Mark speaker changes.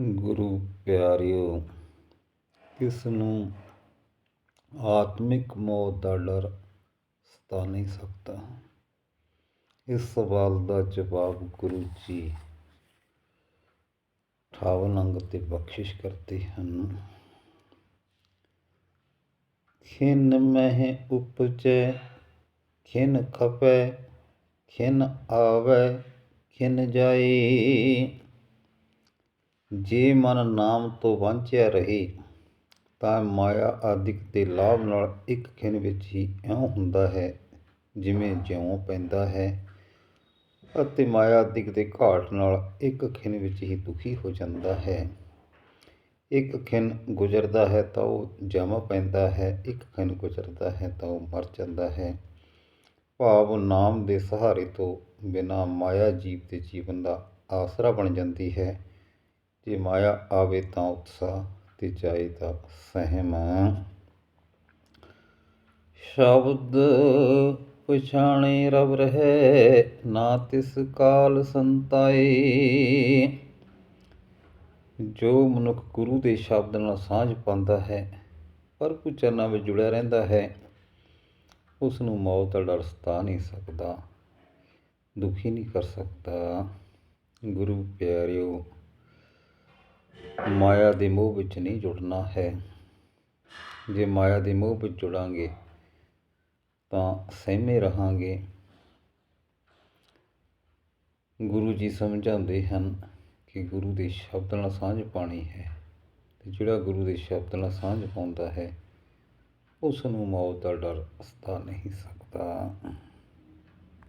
Speaker 1: ਗੁਰੂ ਪਿਆਰਿਓ ਕਿਸ ਨੂੰ ਆਤਮਿਕ ਮੌਤ ਦਾ ਡਰ ਸਤਾ ਨਹੀਂ ਸਕਦਾ ਇਸ ਸਵਾਲ ਦਾ ਜਵਾਬ ਗੁਰੂ ਜੀ ਅਠਾਵਨ ਅੰਗ ਤੇ ਬਖਸ਼ਿਸ਼ ਕਰਦੇ ਹਨ। ਖਿਨ ਮਹਿ ਉਪਜੈ, ਖਿਨ ਖਪੈ, ਖਿਨ ਆਵੈ, ਖਿਨ ਜਾਏ। ਜੇ ਮਨ ਨਾਮ ਤੋਂ ਵਾਂਝਿਆ ਰਹੇ, ਤਾਂ ਮਾਇਆ ਆਦਿਕ ਦੇ ਲਾਭ ਨਾਲ ਇੱਕ ਖਿਨ ਵਿੱਚ ਹੀ ਇਉਂ ਹੁੰਦਾ ਹੈ, ਜਿਵੇਂ ਜਿਉਂ ਪੈਂਦਾ ਹੈ ਅਤੇ ਮਾਇਆ ਆਦਿਕ ਦੇ ਘਾਟ ਨਾਲ ਇੱਕ ਖਿਨ ਵਿੱਚ ਹੀ ਦੁਖੀ ਹੋ ਜਾਂਦਾ ਹੈ। ਇੱਕ ਖਿਨ ਗੁਜ਼ਰਦਾ ਹੈ ਤਾਂ ਉਹ ਜਮ ਪੈਂਦਾ ਹੈ, ਇੱਕ ਖਿਨ ਗੁਜ਼ਰਦਾ ਹੈ ਤਾਂ ਉਹ ਮਰ ਜਾਂਦਾ ਹੈ। ਭਾਵ ਨਾਮ ਦੇ ਸਹਾਰੇ ਤੋਂ ਬਿਨਾ ਮਾਇਆ ਜੀਵ ਦੇ ਜੀਵਨ ਦਾ ਆਸਰਾ ਬਣ ਜਾਂਦੀ ਹੈ। ਜੇ ਮਾਇਆ ਆਵੇ ਤਾਂ ਉਤਸਾਹ ਤੇ ਜਾਏ ਤਾਂ ਸਹਿਮ। ਸ਼ਬਦ ਪਛਾਣੇ ਰਬ ਰਹੇ, ਨਾ ਤਿਸ ਕਾਲ ਸੰਤਾਏ। ਜੋ ਮਨੁੱਖ ਗੁਰੂ ਦੇ ਸ਼ਬਦ ਨਾਲ ਸਾਂਝ ਪਾਉਂਦਾ ਹੈ, ਪਰ ਕੁ ਚਰਨਾਂ ਵਿੱਚ ਜੁੜਿਆ ਰਹਿੰਦਾ ਹੈ ਉਸ ਨੂੰ ਮੌਤ ਦਾ ਡਰ ਸਤਾ ਨਹੀਂ ਸਕਦਾ, ਦੁਖੀ ਨਹੀਂ ਕਰ ਸਕਦਾ। ਗੁਰੂ ਪਿਆਰਿਓ ਮਾਇਆ ਦੇ ਮੋਹ ਵਿੱਚ ਨਹੀਂ ਜੁੜਨਾ ਹੈ। ਜੇ ਮਾਇਆ ਦੇ ਮੋਹ ਵਿੱਚ ਜੁੜਾਂਗੇ, ਤਾਂ ਸਹਿਮੇ ਰਹਾਂਗੇ। ਗੁਰੂ ਜੀ ਸਮਝਾਉਂਦੇ ਹਨ ਕਿ ਗੁਰੂ ਦੇ ਸ਼ਬਦ ਨਾਲ ਸਾਂਝ ਪਾਣੀ ਹੈ ਤੇ ਜਿਹੜਾ ਗੁਰੂ ਦੇ ਸ਼ਬਦ ਨਾਲ ਸਾਂਝ ਪਾਉਂਦਾ ਹੈ ਉਸ ਨੂੰ ਮੌਤ ਦਾ ਡਰ ਸਤਾ ਨਹੀਂ ਸਕਦਾ।